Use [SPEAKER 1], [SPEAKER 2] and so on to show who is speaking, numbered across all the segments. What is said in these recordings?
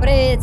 [SPEAKER 1] Привіт!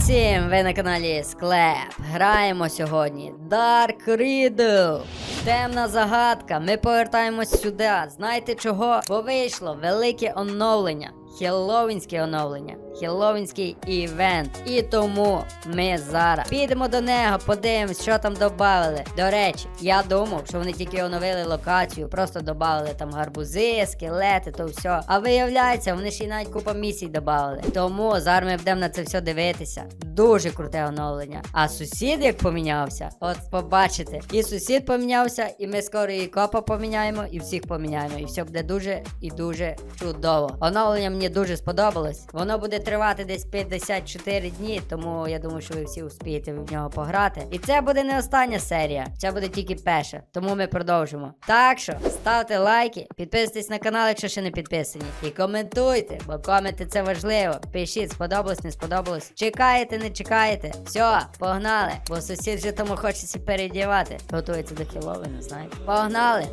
[SPEAKER 1] Ви на каналі Склеп. Граємо сьогодні Dark Riddle. Темна загадка. Ми повертаємось сюди. Знаєте чого? Бо вийшло велике оновлення. Хеллоуінське оновлення, хеллоуінський івент. І тому ми зараз підемо до нього, подивимось, що там додали. До речі, я думав, що вони тільки оновили локацію, просто додали там гарбузи, скелети, то все. А виявляється, вони ще й навіть купа місій додали. Тому зараз ми будемо на це все дивитися. Дуже круте оновлення. А сусід як помінявся, от побачите. І сусід помінявся, і ми скоро і копа поміняємо, і всіх поміняємо. І все буде дуже і дуже чудово. Оновлення мені дуже сподобалось. Воно буде тривати десь 54 дні, тому я думаю, що ви всі успієте в нього пограти. І це буде не остання серія, це буде тільки перша. Тому ми продовжимо. Так що ставте лайки, підписуйтесь на канал, якщо ще не підписані. І коментуйте, бо коменти це важливо. Пишіть, сподобалось, не сподобалось. Чекаєте, не чекаєте. Все, погнали. Бо сусід вже тому хочеться передівати. Готується до Хеллоуіну, знаєте. Погнали!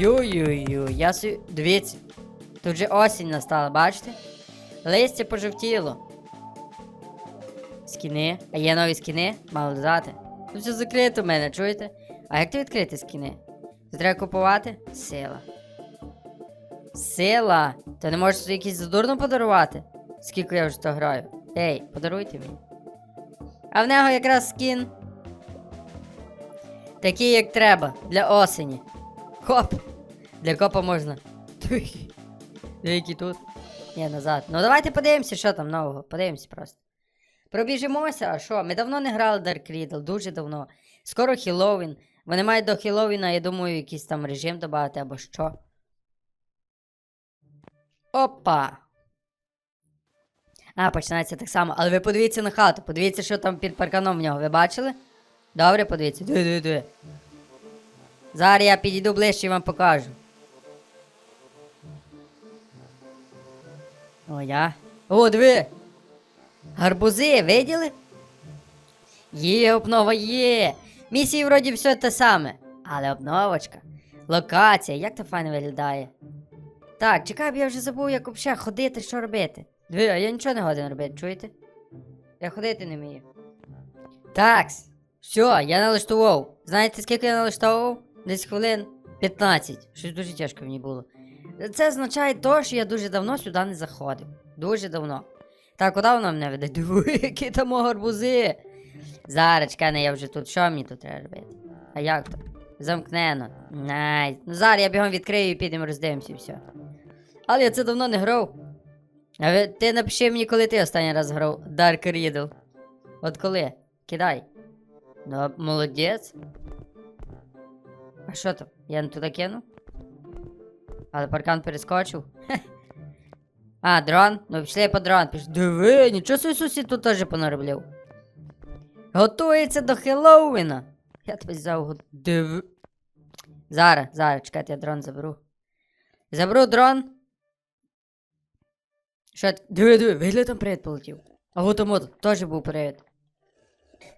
[SPEAKER 1] Ю-ю-ю, я сі... Дивіться. Тут же осінь настала, бачите? Листя пожовтіло. Скіни. А є нові скіни? Мало додати. Тут все закрито в мене, чуєте? А як то відкрити скіни? Це треба купувати? Сила. Сила! Ти не можеш якийсь задурно подарувати? Скільки я вже то граю? Ей, подаруйте мені. А в нього якраз скін. Такий, як треба, для осені. Хоп! Для копа можна. Деякі тут. Ні, назад. Ну давайте подивимося, що там нового. Подивимося просто. Пробіжимося, а що? Ми давно не грали Dark Riddle, дуже давно. Скоро Хеллоуін. Вони мають до Хеллоуіна, я думаю, якийсь там режим додати або що. Опа! А, починається так само. Але ви подивіться на хату, подивіться, що там під парканом в нього. Ви бачили? Добре, подивіться. Диви, диви, диви. Зараз я підійду ближче і вам покажу. О, я. О, диви! Гарбузи, виділи? Є обнова, є! Місії вроді все те саме. Але обновочка. Локація, як то файно виглядає. Так, чекай, я вже забув, як взагалі ходити, що робити. Диви, а я нічого не годен робити, чуєте? Я ходити не вмію. Такс. Все, я налаштував. Знаєте, скільки я налаштовував? Десь хвилин 15. Щось дуже тяжко мені було. Це означає то, що я дуже давно сюди не заходив. Дуже давно. Так, куди вона мене веде? Диви, які там гарбузи. Зараз, чекай, я вже тут. Що мені тут треба робити? А як то? Замкнено. Найс. Ну зараз я бігом відкрию і підемо роздивимося і все. Але я це давно не грав. А ви, ти напиши мені, коли ти останній раз грав Dark Riddle. От коли? Кидай. Ну, молодець. А що там? Я не туди кинув? Але паркан перескочив. А, дрон? Ну пішли по дрон. Піш... Диви, нічого собі сусід тут теж понароблив. Готується до Хеллоуіна. Я тебе взяв. Диви. Зараз, зараз, чекайте, я дрон заберу. Заберу дрон. Що? Диви, диви, вигляд там привід полетів. А вот тому теж був привід.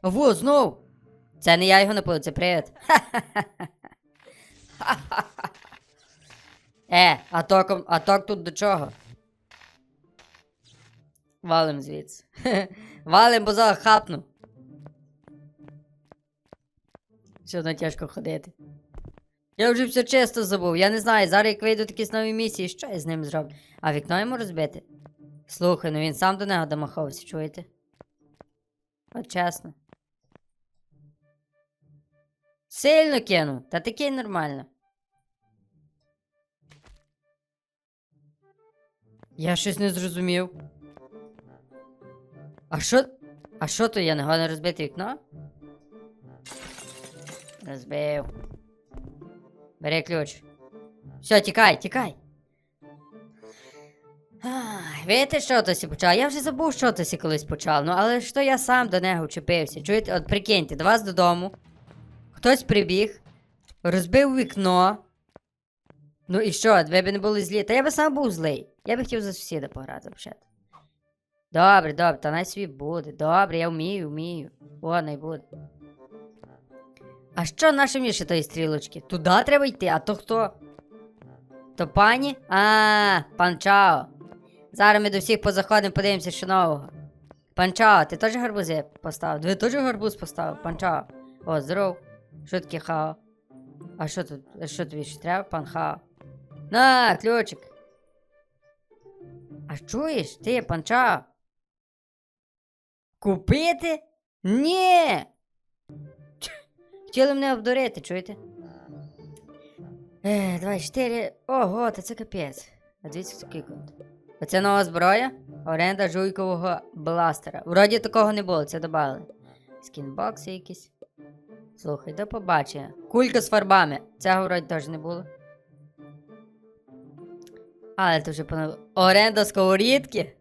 [SPEAKER 1] А во, знов. Це не я його напив, це привід. Е, а током, а ток тут до чого? Валим звідси. Валим, бо зараз хапну. Сьогодні тяжко ходити. Я вже все чисто забув. Я не знаю, зараз як вийдуть якісь нові місії, що я з ним зроблю? А вікно йому розбити? Слухай, ну він сам до нього домахався, чуєте? От чесно. Сильно кинув, та такий нормально. Я щось не зрозумів. А що? А що то я не годен розбити вікно? Розбив. Бери ключ. Все, тікай, тікай. Видите, що тосі почав? Я вже забув, що тосі колись почав. Ну, але то я сам до нього вчепився. Чуєте, от прикиньте, до вас додому. Хтось прибіг, розбив вікно. Ну і що, ви б не були злі? Та я би сам був злий. Я би хотів за сусіда пограти взагалі. Добре, добре, та най собі буде. Добре, я вмію, вмію. О, най буде. А що наше міше тої стрілочки? Туди треба йти, а то хто? То пані? А, пан Чао. Зараз ми до всіх позаходимо, подивимося, що нового. Пан Чао, ти теж гарбузи поставив? Ви теж гарбуз поставив, пан Чао. О, здоров. Що таке хао? А що тут? А що тобі ще треба, пан хао? На, ключик. А чуєш, ти, пан Чао? Купити? Ні. Хотіли мене обдурити, чуєте? Е, 24. Ого, та це капець. А дивіться, скільки. Оце нова зброя. Оренда жуйкового бластера. Вроді такого не було, це додали. Скінбокси якісь. Слухай, до побачення. Кулька з фарбами. Цього вроді теж не було. Але то вже понов... Оренда сковорідки.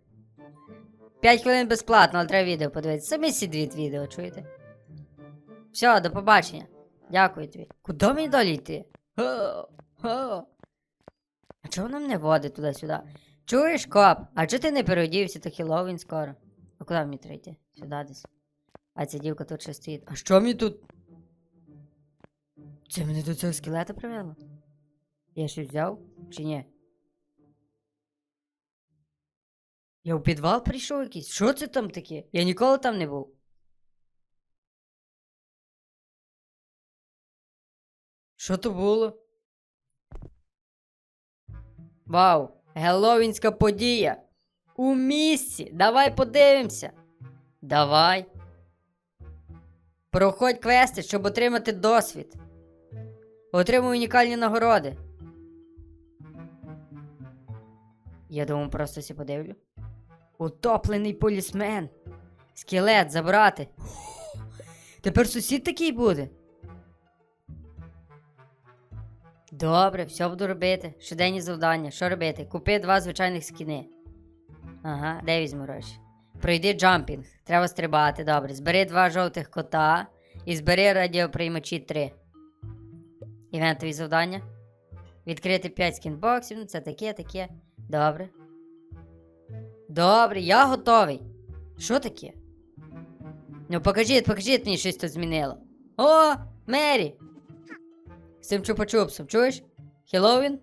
[SPEAKER 1] 5 хвилин безплатно, але треба відео подивитися. Самі сідвіт відео, чуєте? Все, до побачення. Дякую тобі. Куди мені далі йти? А чого нам не водить туди-сюди? Чуєш, коп? А чого ти не переодівся, то Хеллоуін скоро? А куди мені треба йти? Сюди десь. А ця дівка тут ще стоїть. А що мені тут? Це мене до цього скелета привело? Я щось взяв чи ні? Я в підвал прийшов якийсь. Що це там таке? Я ніколи там не був. Що то було? Вау! Геловінська подія! У місці! Давай подивимося! Давай. Проходь квести, щоб отримати досвід. Отримуй унікальні нагороди. Я думаю, просто сі подивлю. Утоплений полісмен. Скелет забрати. Тепер сусід такий буде. Добре, все буду робити. Щоденні завдання. Що робити? Купи два звичайних скіни. Ага, де візьму гроші? Пройди джампінг. Треба стрибати, добре. Збери два жовтих кота і збери радіоприймачі 3. Івентові завдання. Відкрити 5 скінбоксів. Ну, це таке, таке. Добре. Добре, я готовий. Що таке? Ну покажіть, покажіть мені щось тут змінило. О, Мері! З цим чупа-чупсом, чуєш? Хеллоуін?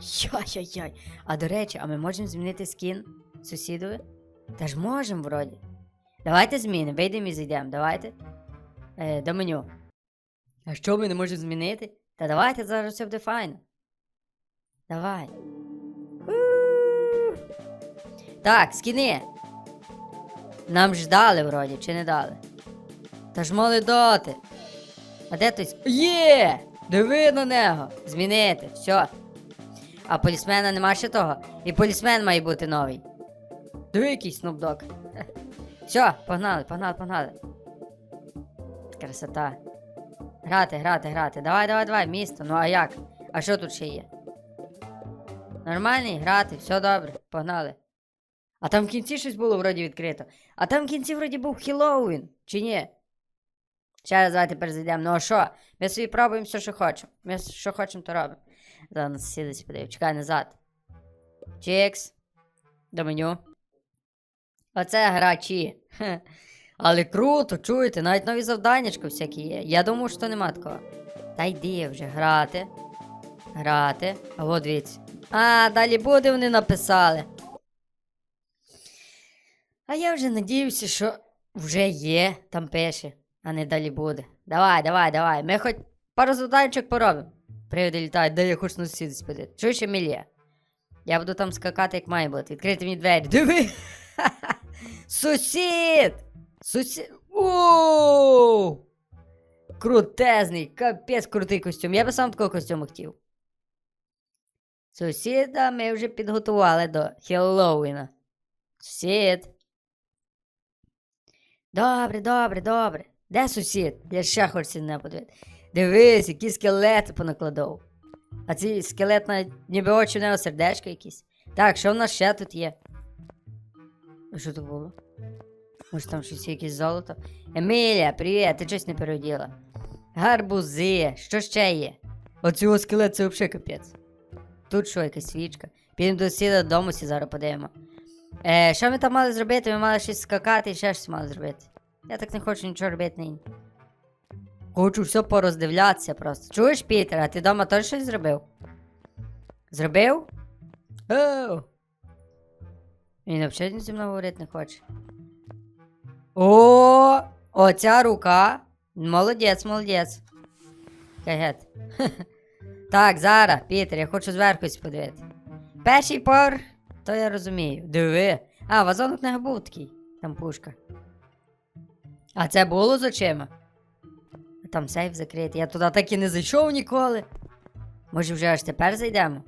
[SPEAKER 1] Йой-йой-йой. А до речі, а ми можемо змінити скін сусідові? Та ж можемо вроді. Давайте змінимо, вийдемо і зайдемо, давайте. Е, до меню. А що ми не можемо змінити? Та давайте зараз все буде файно. Давай. Так, скіни. Нам ж дали вроді, чи не дали? Та ж мали дати. А де той? Є! Диви на нього! Змінити, все. А полісмена нема ще того. І полісмен має бути новий. Диви якийсь. Все, погнали, погнали, погнали. Красота. Грати, грати, грати. Давай, давай, давай, місто. Ну а як? А що тут ще є? Нормальний, грати, все добре, погнали. А там в кінці щось було вроді відкрито. А там в кінці вроді був Хеллоуін, чи ні? Ще раз давайте перезайдемо. Ну а що? Ми собі пробуємо все, що хочемо. Ми що хочемо, то робимо. Зараз сідись подив. Чекай назад. Чікс. До меню. Оце грачі. Хе. Але круто, чуєте, навіть нові завданнячка всякі є. Я думав, що нема такого. Та йди вже грати. Грати. А от дивіться. А, далі буде вони написали. А я вже надіюся, що вже є, там пише, а не далі буде. Давай, давай, давай. Ми хоч пару завданчик поробимо. Привіди літають, дай я хочу на сусіда спитати. Чуєш, Емілія? Я буду там скакати, як має бути. Відкрити мені двері. Диви! Сусід! Сусід. Оу! Крутезний, капець крутий костюм. Я би сам такого костюму хотів. Сусіда ми вже підготували до Хеллоуіна. Сусід. Добре, добре, добре. Де сусід? Я ще хочу не подивити. Дивись, які скелети понакладав. А ці скелет навіть ніби очі в нього сердечко якісь. Так, що в нас ще тут є? Що то було? Може там щось якесь золото? Емілія, привіт, ти щось не переоділа. Гарбузи, що ще є? Оцю ось скелет це взагалі капець. Тут що, якась свічка. Підемо до сіда додому сі зараз подивимо. Е, що ми там мали зробити? Ми мали щось скакати і ще щось мали зробити. Я так не хочу нічого робити нині. Хочу все пороздивлятися просто. Чуєш, Пітер, а ти вдома теж щось зробив? Зробив? Оу. Він взагалі зі мною говорити не хоче. О, оця рука. Молодець, молодець. Кагет. Так, зараз, Пітер, я хочу зверху подивити. Перший поверх, то я розумію. Диви. А, вазон книга був такий. Там пушка. А це було з очима? Там сейф закритий. Я туди так і не зайшов ніколи. Може, вже аж тепер зайдемо?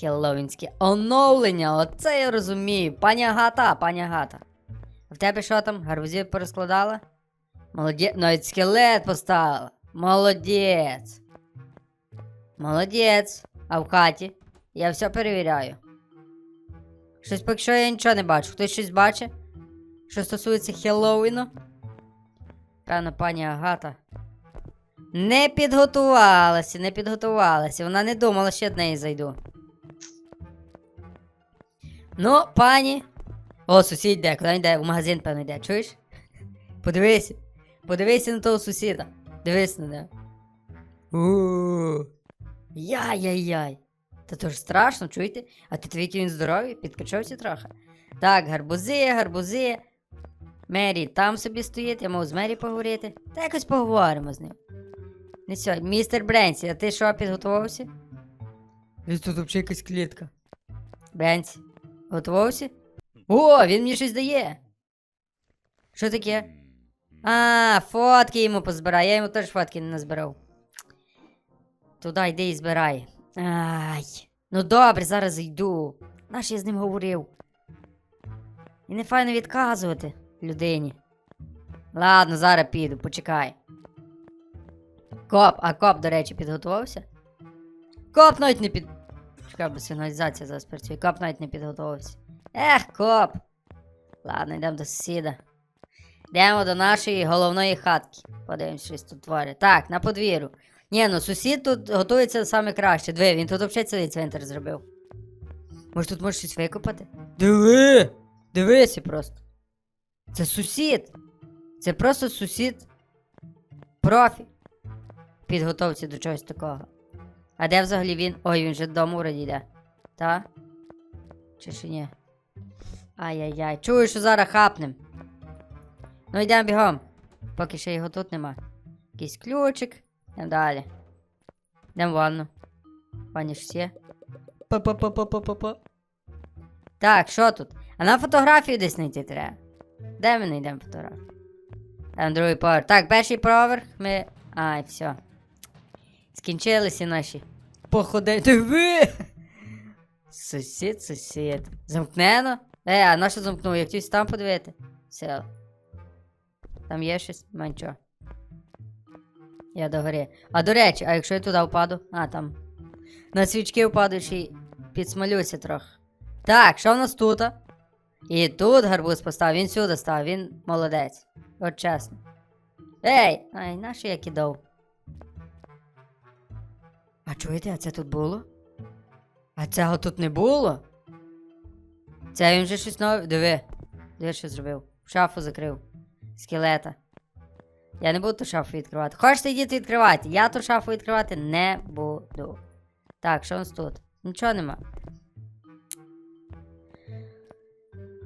[SPEAKER 1] Хеллоуінське оновлення, оце я розумію. Пані Агата, пані Агата. В тебе що там? Гарбузів порозкладала? Молодець, навіть скелет поставила. Молодець. Молодець. А в хаті? Я все перевіряю. Щось поки що я нічого не бачу. Хтось щось бачить? Що стосується Хеллоуіну? Певно, пані Агата. Не підготувалася, не підготувалася. Вона не думала, що я до неї зайду. Ну, пані. О, сусід йде, куди він йде? В магазин, певно, йде, чуєш? Подивися. Подивися на того сусіда. Дивись на нього. у Яй-яй-яй. Та то ж страшно, чуєте? А ти твій він здоровий, підкачався трохи. Так, гарбузи, гарбузи. Мері там собі стоїть, я мав з Мері поговорити. Та якось поговоримо з ним. Не сьогодні. Містер Бренсі, а ти що, підготувався? Він тут взагалі якась клітка. Бренсі, готувався? О, він мені щось дає. Що таке? А, фотки йому позбирай. Я йому теж фотки не назбирав. Туди йди і збирай. Ай. Ну добре, зараз йду. Наш я з ним говорив. І не файно відказувати людині. Ладно, зараз піду, почекай. Коп, а коп, до речі, підготувався? Коп навіть не під. Чекай, бо сигналізація зараз працює. Коп навіть не підготувався. Ех, коп. Ладно, йдемо до сусіда. Йдемо до нашої головної хатки. Подивимось, щось тут творить. Так, на подвір'ю. Ні, ну сусід тут готується саме краще. Диви, він тут взагалі цілий цвинтар зробив. Може тут можеш щось викопати? Диви! Дивися просто. Це сусід. Це просто сусід. Профі. Підготовці до чогось такого. А де взагалі він? Ой, він же додому вроді йде. Та? Чи ще ні? Ай-яй-яй. Чую, що зараз хапнем. Ну йдемо бігом. Поки ще його тут нема. Якийсь ключик. Йдемо далі. Йдемо в ванну. Ванні всі. Па-па-па-па-па-па. Так, що тут? А нам фотографію десь знайти треба. Де ми знайдемо фотографію? Там другий поверх. Так, перший поверх ми. Ай, все. Скінчилися наші. Походи. Диви! Сусід, сусід. Замкнено? Е, а на що замкнув? Я хотів там подивити. Все. Там є щось? Нема нічого. Я догори. А до речі, а якщо я туди впаду? А, там. На свічки впаду підсмалюся трохи. Так, що в нас тут? І тут гарбуз постав, він сюди став, він молодець. От чесно. Ей! Ай, нащо я кидав? А чуєте, а це тут було? А цього тут не було? Це він вже щось нове. Диви. Диви, що зробив. Шафу закрив. Скелета. Я не буду ту шафу відкривати. Хочете йдіть відкривати? Я ту шафу відкривати не буду. Так, що у нас тут? Нічого нема.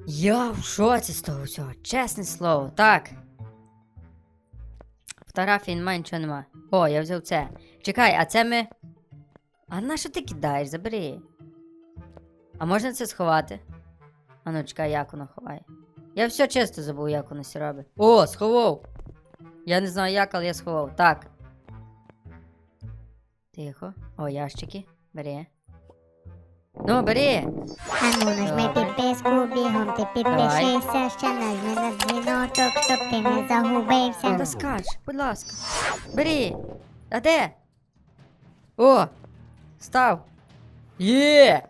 [SPEAKER 1] Я в шоці з того всього, чесне слово. Так. Фотографії немає, нічого нема. О, я взяв це. Чекай, а це ми. А на що ти кидаєш? Забери. А можна це сховати? А ну чекай, як воно ховає. Я все чисто забув, як воно все робить. О, сховав! Я не знаю як, але я сховав. Так. Тихо. О, ящики. Бери. Ну, бери.
[SPEAKER 2] Ану, нажми підписку, бігом ти підпишися, ще нажми на дзвіночок, щоб ти не загубився.
[SPEAKER 1] Та скач, будь ласка. Бери. А де? О! Став. Є!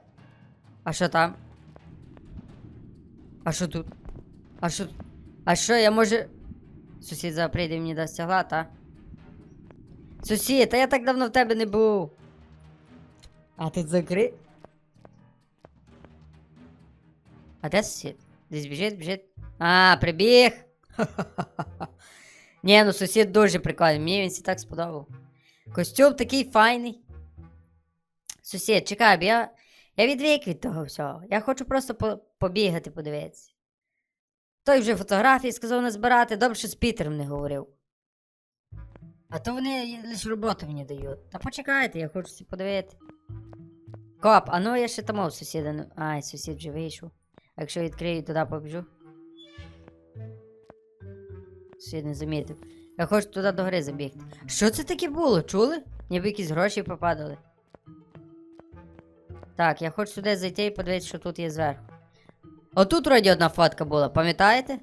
[SPEAKER 1] А що там? А що тут? А що? А що, я може. Сусід зараз прийде і мені дасть тягла, та? Сусід, та я так давно в тебе не був. А ти закри. А де сусід? Десь біжить, біжить. А, прибіг. Ні, ну сусід дуже прикольний, мені він всі так сподобав. Костюм такий файний. Сусід, чекай, бо я. Я відвик від того всього. Я хочу просто по- побігати, подивитися. Той вже фотографії сказав не збирати, добре, що з Пітером не говорив. А то вони лише роботу мені дають. Та почекайте, я хочу всі подивити. Коп, а ну я ще там сусіда. Ай, сусід вже вийшов. Якщо відкрию, туди побіжу. Сусід не замітив. Я хочу туди до гори забігти. Що це таке було? Чули? Ніби якісь гроші попадали. Так, я хочу сюди зайти і подивитися, що тут є зверху. Отут вроді одна фотка була, пам'ятаєте?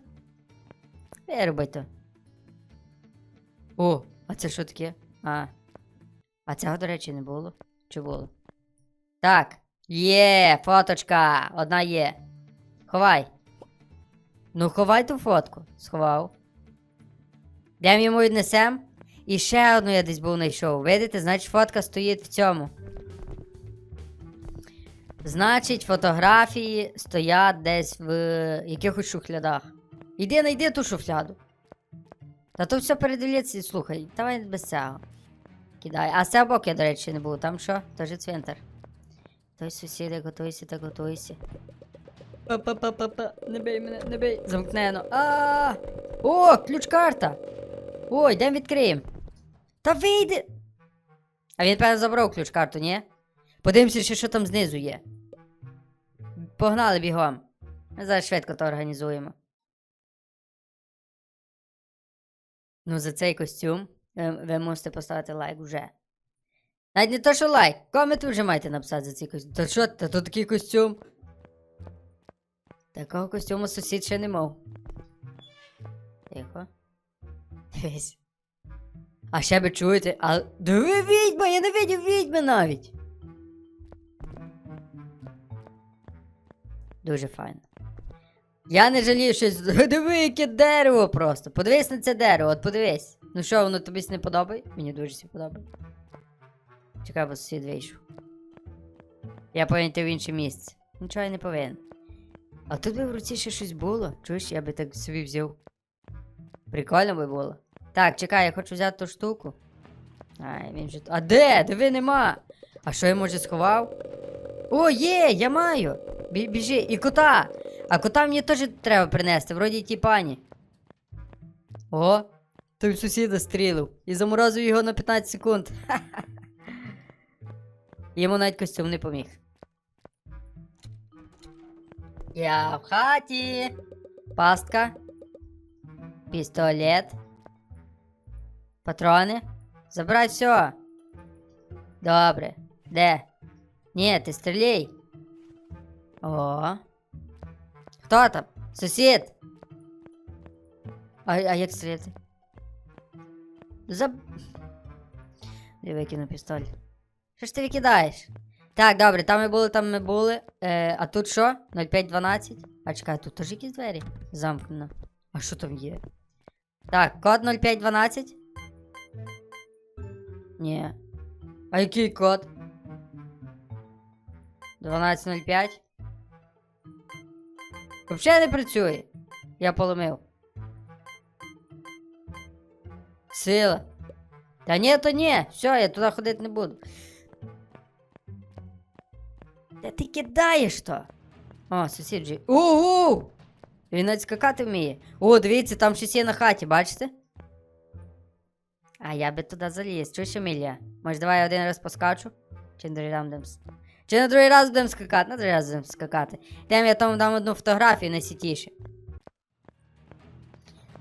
[SPEAKER 1] Вирубайте. О, а це що таке? А. А цього, до речі, не було. Чи було? Так. Є, фоточка. Одна є. Ховай. Ну, ховай ту фотку. Сховав. Дем йому віднесем. І ще одну я десь був знайшов. Видите, значить фотка стоїть в цьому. Значить, фотографії стоять десь в якихось шухлядах. Іди найди ту шухляду. Та то все передивляться, слухай, давай без цього. Кидай. А цього боку я, до речі, не був. Там що? Теж цвинтар. Той сусіди, готуйся та готуйся. Па-па-па-па-па. Не бий мене, не бий. Замкнено. А. О, ключ-карта. Ой, йдемо відкриємо. Та вийди. А він, певно, забрав ключ-карту, ні? Подивимося, ще, що там знизу є. Погнали бігом. Зараз швидко то організуємо. Ну, за цей костюм ви, ви можете поставити лайк вже. Навіть не то, що лайк, комент вже маєте написати за цей костюм. Та що, та то такий костюм. Такого костюму сусід ще не мав. Тихо. Дивись. А ще ви чуєте, а. Диви відьма, я не видів відьми навіть. Дуже файно. Я не жалію щось. Диви, яке дерево просто. Подивись на це дерево, от подивись. Ну що, воно тобі не подобає? Мені дуже всі подобає. Чекай, бо сусід вийшов. Я повинен йти в інше місце. Нічого я не повинен. А тут би в руці ще щось було. Чуєш, я би так собі взяв. Прикольно би було. Так, чекай, я хочу взяти ту штуку. Ай, він же. А де? Диви нема. А що я може сховав? О, є, я маю. Бі- біжи, і кота. А кота мені теж треба принести, вроді ті пані. О, той сусіда стрілив. І заморозив його на 15 секунд. Йому навіть костюм не поміг. Я в хаті. Пастка. Пістолет. Патрони. Забрай все. Добре. Де? Ні, ти стріляй. О. Хто там? Сусід. А, а як стріляти? Заб... Я викину пістоль. Що ж ти викидаєш? Так, добре, там ми були, там ми були. Е, а тут що? 0512? А чекай, тут теж якісь двері? Замкнено. А що там є? Так, код 0512? Ні. А який код? 1205? Взагалі не працює. Я поломив. Сила. Та ні, то ні. Все, я туди ходити не буду. Та ти кидаєш то. О, сусід же. Ого! Він навіть скакати вміє. О, дивіться, там щось є на хаті, бачите? А я би туди заліз. Чуєш, Емілія? Може, давай я один раз поскачу? Чи на другий раз будемо с- Чи на другий раз будемо скакати? На другий раз будемо скакати. Йдемо, я там дам одну фотографію найсвітіше.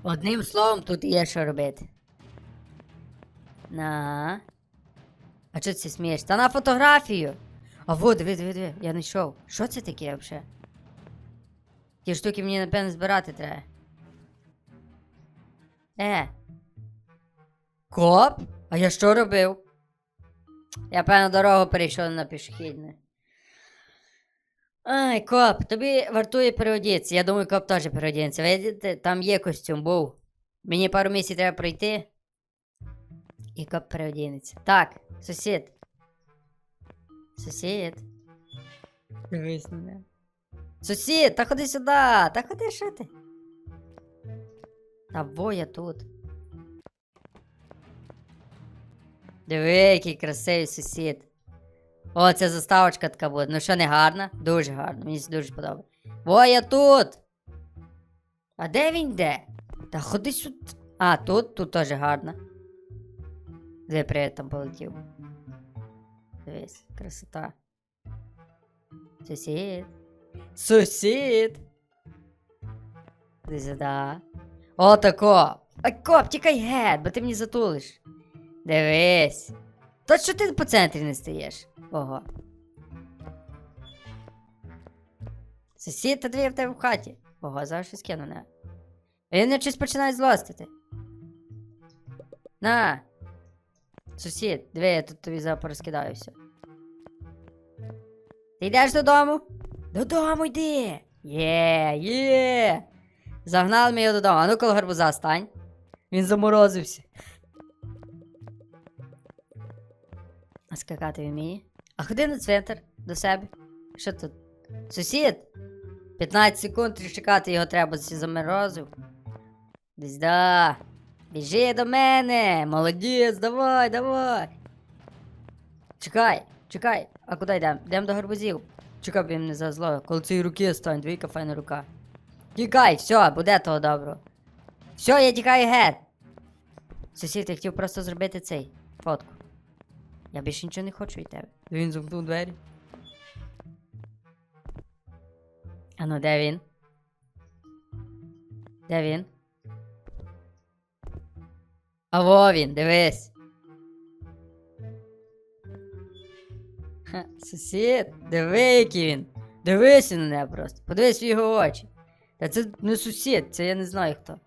[SPEAKER 1] Одним словом, тут є що робити. На. А чого ти смієш? Та на фотографію. А вот, диви, диви, диви, я знайшов. Що це таке взагалі? Ті штуки мені, напевно, збирати треба. Е. Коп? А я що робив? Я, певно, дорогу перейшов на пішохідне. Ай, коп, тобі вартує переодітися. Я думаю, коп теж переодінеться. Видите, там є костюм, був. Мені пару місяців треба пройти. І коп переодінеться. Так, сусід. Сусід. Сусід, та ходи сюди! Та ходи, що ти? Та во я тут. Диви, який красивий сусід. О, це заставочка така буде. Ну що, не гарна? Дуже гарно, мені це дуже подобається. Во я тут! А де він де? Та ходи сюди. А, тут, тут теж гарно. Де привіт там полетів. Дивись, красота. Сусід. Сусід. Іди сюди. О, тако. Ай, коп, тікай геть, бо ти мені затулиш. Дивись. То що ти по центрі не стаєш? Ого. Сусід, та дві в тебе в хаті. Ого, зараз щось кину не. Він щось починає злостити. На. Сусід, диви, я тут тобі зараз порозкидаю. Ти йдеш додому? Додому йди. Є, є. Загнали ми його додому. А ну коло гарбуза стань. Він заморозився. Скакати вміє? А ходи на цвинтар до себе. Що тут? Сусід? 15 секунд і чекати його треба, заморозив. Десь да. Біжи до мене! Молодець, давай, давай. Чекай, чекай. А куди йдемо? Йдемо до гарбузів. Чекай, бо їм не зазло. Коли цієї руки стань, двійка файна рука. Тікай, все, буде того доброго. Все, я тікаю геть. Сусід, я хотів просто зробити цей фотку. Я більше нічого не хочу від тебе. Він замкнув двері. А ну, де він? Де він? А во він, дивись. Ха, сусід, диви, який він. Дивися на мене просто. Подивись в його очі. Та це не сусід, це я не знаю хто.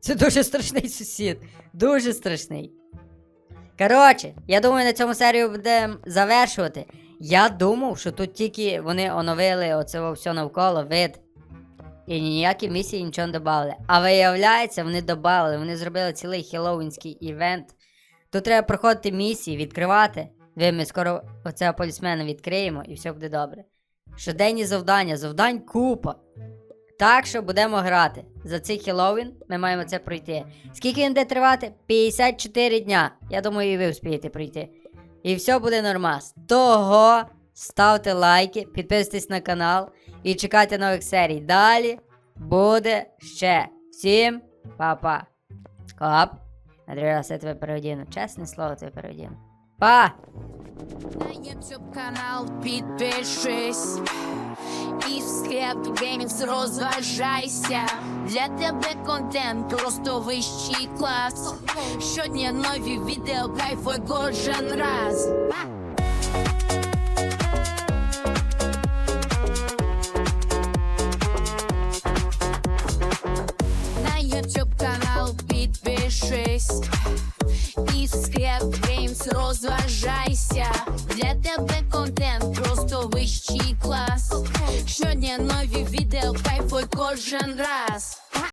[SPEAKER 1] Це дуже страшний сусід. Дуже страшний. Коротше, я думаю, на цьому серію будемо завершувати. Я думав, що тут тільки вони оновили оце все навколо вид. І ніякі місії нічого не додали. А виявляється, вони додали, вони зробили цілий хеллоуінський івент. Тут треба проходити місії, відкривати. Ви ми скоро оцього полісмена відкриємо і все буде добре. Щоденні завдання, завдань купа. Так що будемо грати. За цей Хеллоуін ми маємо це пройти. Скільки він буде тривати? 54 дня. Я думаю, і ви вспієте пройти. І все буде нормас. Того ставте лайки, підписуйтесь на канал і чекайте нових серій. Далі буде ще. Всім па-па. Коп. На другий раз тебе переодіну. Чесне слово, тебе переодіну. Па!
[SPEAKER 3] На YouTube канал підпишись і в склеп геймікс розважайся. Для тебе контент просто вищий клас. Щодня нові відео, кайфуй кожен раз. На YouTube канал підпишись розважайся. Для тебе контент просто вищий клас. Щодня нові відео, кайфуй кожен раз.